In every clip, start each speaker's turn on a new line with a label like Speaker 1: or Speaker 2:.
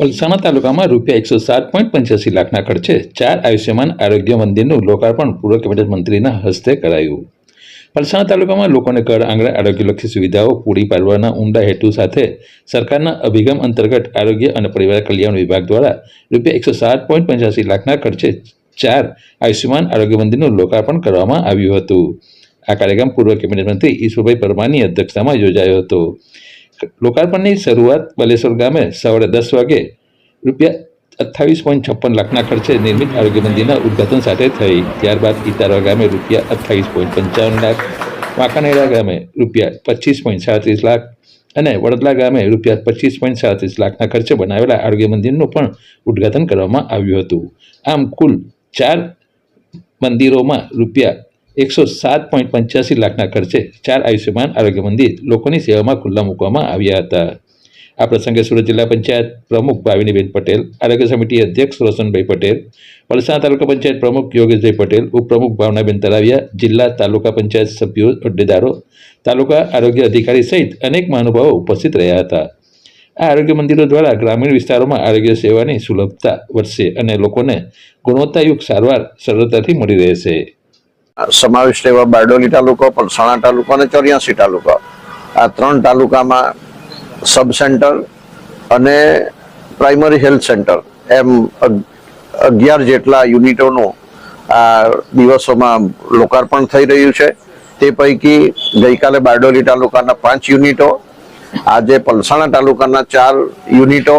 Speaker 1: પલસાણા તાલુકામાં રૂપિયા એકસો સાત પોઈન્ટ પંચ્યાસી લાખના ખર્ચે ચાર આયુષ્યમાન આરોગ્ય મંદિરનું લોકાર્પણ પૂર્વ કેબિનેટ મંત્રીના હસ્તે કરાયું. પલસાણા તાલુકામાં લોકોને ઘર આંગણે આરોગ્યલક્ષી સુવિધાઓ પૂરી પાડવાના ઊંડા હેતુ સાથે સરકારના અભિગમ અંતર્ગત આરોગ્ય અને પરિવાર કલ્યાણ વિભાગ દ્વારા રૂપિયા એકસો સાત પોઈન્ટ પંચ્યાસી લાખના ખર્ચે ચાર આયુષ્યમાન આરોગ્ય મંદિરનું લોકાર્પણ કરવામાં આવ્યું હતું. આ કાર્યક્રમ પૂર્વ કેબિનેટ મંત્રી ઈશ્વરભાઈ પરમારની અધ્યક્ષતામાં યોજાયો હતો. લોકાર્પણની શરૂઆત બલેશ્વર ગામે સવારે દસ વાગે રૂપિયા અઠ્ઠાવીસ પોઈન્ટ છપ્પન લાખના ખર્ચે નિર્મિત આરોગ્ય મંદિરના ઉદ્ઘાટન સાથે થઈ. ત્યારબાદ ઇતારવા ગામે રૂપિયા અઠ્ઠાવીસ પોઈન્ટ પંચાવન લાખ, વાંકાનેરા ગામે રૂપિયા પચીસ પોઈન્ટ સાડત્રીસ લાખ અને વડોદરા ગામે રૂપિયા પચીસ પોઈન્ટ સાડત્રીસ લાખના ખર્ચે બનાવેલા આરોગ્ય મંદિરનું પણ ઉદ્ઘાટન કરવામાં આવ્યું હતું. આમ કુલ ચાર મંદિરોમાં રૂપિયા એકસો સાત પોઈન્ટ પંચ્યાસી લાખના ખર્ચે ચાર આયુષ્યમાન આરોગ્ય મંદિર લોકોની સેવામાં ખુલ્લા મૂકવામાં આવ્યા હતા. આ પ્રસંગે સુરત જિલ્લા પંચાયત પ્રમુખ ભાવિનીબેન પટેલ, આરોગ્ય સમિતિ અધ્યક્ષ રોશનભાઈ પટેલ, વલસાડ તાલુકા પંચાયત પ્રમુખ યોગેશભાઈ પટેલ, ઉપપ્રમુખ ભાવનાબેન તરાવિયા, જિલ્લા તાલુકા પંચાયત સભ્યો હોદ્દેદારો તાલુકા આરોગ્ય અધિકારી સહિત અનેક મહાનુભાવો ઉપસ્થિત રહ્યા હતા. આ આરોગ્ય મંદિરો દ્વારા ગ્રામીણ વિસ્તારોમાં આરોગ્ય સેવાની સુલભતા વધશે અને લોકોને ગુણવત્તાયુક્ત સારવાર સરળતાથી મળી રહેશે.
Speaker 2: સમાવિષ્ટ એવા બારડોલી તાલુકો, પલસાણા તાલુકો અને ચોર્યાસી તાલુકો. આ ત્રણ તાલુકામાં સબ સેન્ટર અને પ્રાઇમરી હેલ્થ સેન્ટર એમ અગિયાર જેટલા યુનિટોનું આ દિવસોમાં લોકાર્પણ થઈ રહ્યું છે. તે પૈકી ગઈકાલે બારડોલી તાલુકાના પાંચ યુનિટો, આજે પલસાણા તાલુકાના ચાર યુનિટો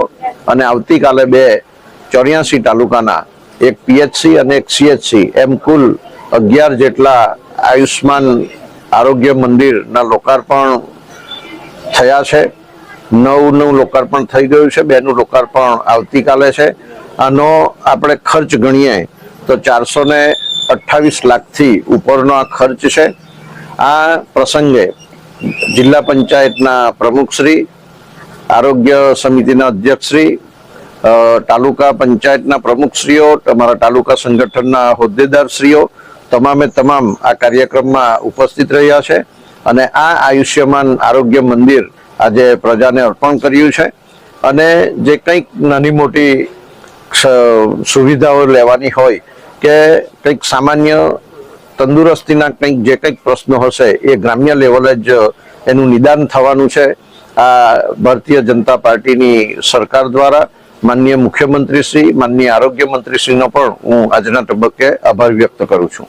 Speaker 2: અને આવતીકાલે બે ચોર્યાસી તાલુકાના, એક પીએચસી અને એક સીએચસી એમ કુલ અગિયાર જેટલા આયુષ્માન આરોગ્ય મંદિરના લોકાર્પણ થયા છે. નવનું લોકાર્પણ થઈ ગયું છે. બેનું લોકાર્પણ આવતીકાલે છે. આનો આપણે ખર્ચ ગણીએ તો ચારસો ને અઠ્ઠાવીસ લાખથી ઉપરનો આ ખર્ચ છે. આ પ્રસંગે જિલ્લા પંચાયતના પ્રમુખશ્રી આરોગ્ય સમિતિના અધ્યક્ષશ્રી તાલુકા પંચાયતના પ્રમુખશ્રીઓ, તમારા તાલુકા સંગઠનના હોદ્દેદારશ્રીઓ તમામે તમામ આ કાર્યક્રમમાં ઉપસ્થિત રહ્યા છે અને આ આયુષ્યમાન આરોગ્ય મંદિર આજે પ્રજાને અર્પણ કર્યું છે. અને જે કંઈક નાની મોટી સુવિધાઓ લેવાની હોય કે કંઈક સામાન્ય તંદુરસ્તીના કંઈક જે કંઈક પ્રશ્નો હશે એ ગ્રામ્ય લેવલે જ એનું નિદાન થવાનું છે. આ ભારતીય જનતા પાર્ટીની સરકાર દ્વારા માનનીય મુખ્યમંત્રી શ્રી માનનીય આરોગ્ય મંત્રીશ્રીનો પણ હું આજના તબક્કે આભાર વ્યક્ત કરું છું.